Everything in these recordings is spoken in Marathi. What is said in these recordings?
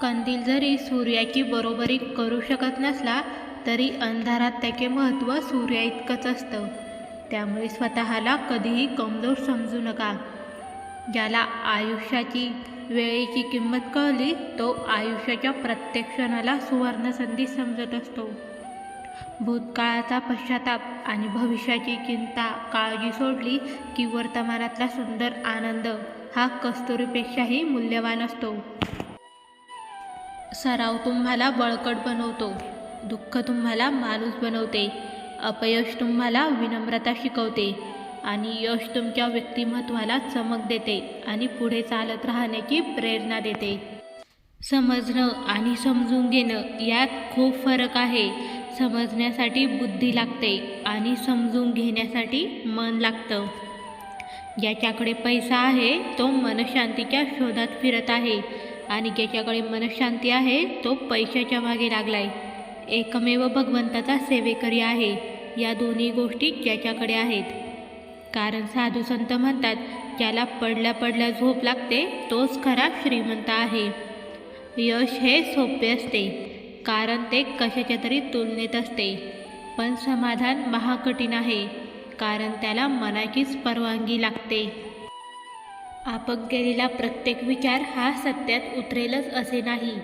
कंदील जरी सूर्याची बरोबरी करू शकत नसला तरी अंधारात त्याचे महत्त्व सूर्याइतकंच असतं. त्यामुळे स्वतःला कधीही कमजोर समजू नका. ज्याला आयुष्याची वेळेची किंमत कळली तो आयुष्याच्या प्रत्येक क्षणाला सुवर्णसंधी समजत असतो. भूतकाळाचा पश्चाताप आणि भविष्याची चिंता काळजी सोडली की वर्तमानातला सुंदर आनंद हा कस्तुरीपेक्षाही मूल्यवान असतो. सराव तुम्हाला बळकट बनवतो. दुःख तुम्हाला माणूस बनवते. अपयश तुम्हाला विनम्रता शिकवते. आणि यश तुमच्या व्यक्तिमत्वाला चमक देते आणि पुढे चालत राहण्याची प्रेरणा देते. समजणं आणि समजून घेणं यात खूप फरक आहे. समजण्यासाठी बुद्धी लागते आणि समजून घेण्यासाठी मन लागतं. ज्याच्याकडे पैसा आहे तो मनशांतीच्या शोधात फिरत आहे. आणि ज्याच्याकडे मनशांती आहे तो पैशाच्या मागे लागलाय. एकमेव भगवंताचा सेवेकरी आहे. या दोन्ही गोष्टी ज्याच्याकडे आहेत. कारण साधू संत म्हणतात ज्याला पडल्या पडल्या झोप लागते तोच खरा श्रीमंत आहे. यश हे सोपे असते. कारण ते कशाच्या तरी तुलनेत असते. पण समाधान महाकठीण आहे. कारण त्याला मनाचीच परवानगी लागते. आपण केलेला प्रत्येक विचार हा सत्यात उतरेलच असे नाही.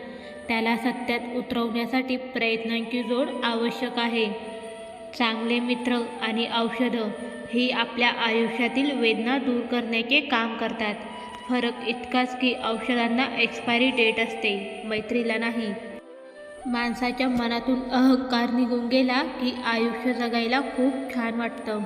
त्याला सत्यात उतरवण्यासाठी प्रयत्नांची जोड आवश्यक आहे. चांगले मित्र आणि औषधं ही आपल्या आयुष्यातील वेदना दूर करण्याचे काम करतात. फरक इतकाच की औषधांना एक्सपायरी डेट असते मैत्रीला नाही. माणसाच्या मनातून अहंकार निघून गेला की आयुष्य जगायला खूप छान वाटतं.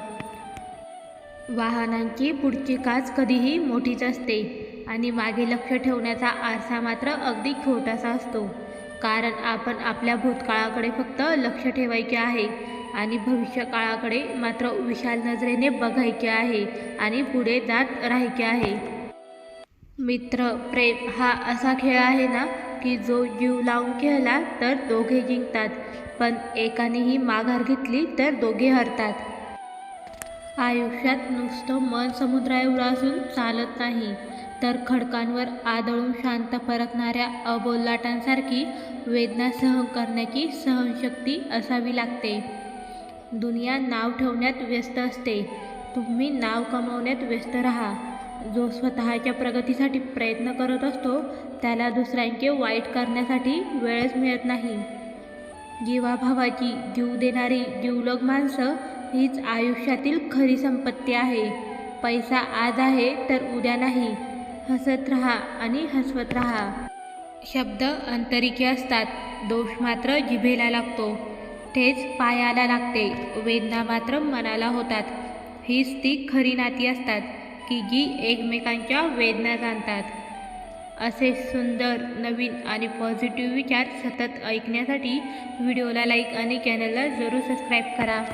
वाहनांची पुढची काच कधीही मोठीच असते आणि मागे लक्ष ठेवण्याचा आरसा मात्र अगदी छोटासा असतो. कारण आपण आपल्या भूतकाळाकडे फक्त लक्ष ठेवायचे आहे आणि भविष्यकाळाकडे मात्र विशाल नजरेने बघायचे आहे आणि पुढे जात राहायचे आहे. मित्र प्रेम हा असा खेळ आहे ना की जो जीव लावून खेळला तर दोघे जिंकतात पण एकानेही माघार घेतली तर दोघे हरतात. आयुष्यात नुसतं मन समुद्राएवढं असून चालत नाही. तर खडकांवर आदळून शांत परतणाऱ्या अबोल लाटांसारखी वेदना सहन करण्याची सहनशक्ती असावी लागते. दुनिया नाव ठेवण्यात व्यस्त असते. तुम्ही नाव कमवण्यात व्यस्त राहा. जो स्वतःच्या प्रगतीसाठी प्रयत्न करत असतो त्याला दुसऱ्यांचे वाईट करण्यासाठी वेळच मिळत नाही. जीवाभावाची जीव देणारी जीवलग माणसं हीच आयुष्यातील खरी संपत्ती आहे. पैसा आज आहे तर उद्या नाही. हसत राहा आणि हसवत राहा. शब्द अंतरिके असतात. दोष मात्र जिभेला लागतो. ठेच पायाला लागते. वेदना मात्र मनाला होतात. हीच ती खरी नाती असतात की जी एकमेकांच्या वेदना जाणतात. असे सुंदर नवीन आणि पॉझिटिव्ह विचार सतत ऐकण्यासाठी व्हिडिओला लाईक आणि चॅनलला जरूर सबस्क्राईब करा.